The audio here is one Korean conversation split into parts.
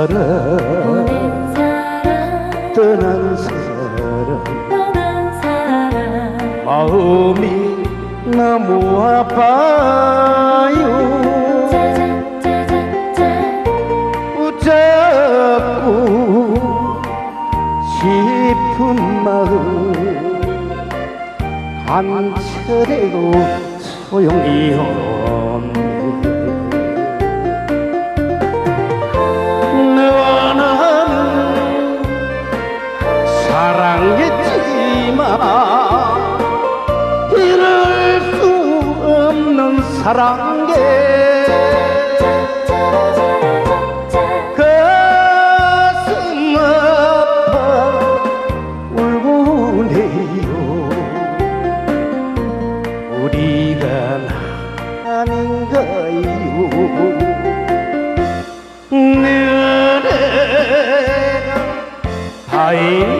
사람 떠난 사람 떠난 사람. 마음이 너무 아파요. 짜잔 짜잔짠 붙잡고 싶은 마음 간절해도 소용이 없 사랑했지만 이럴 수 없는 사랑에 가슴 아파 울고 내요. 우리가 아닌가요. 내가 다인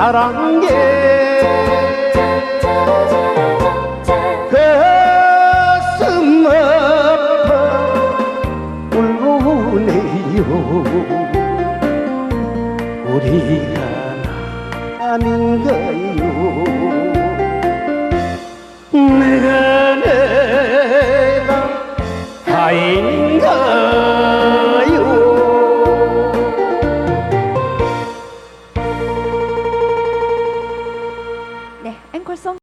사랑에 가슴 아파 울고 내요 우리가 아닌가요. 내가 내가 다인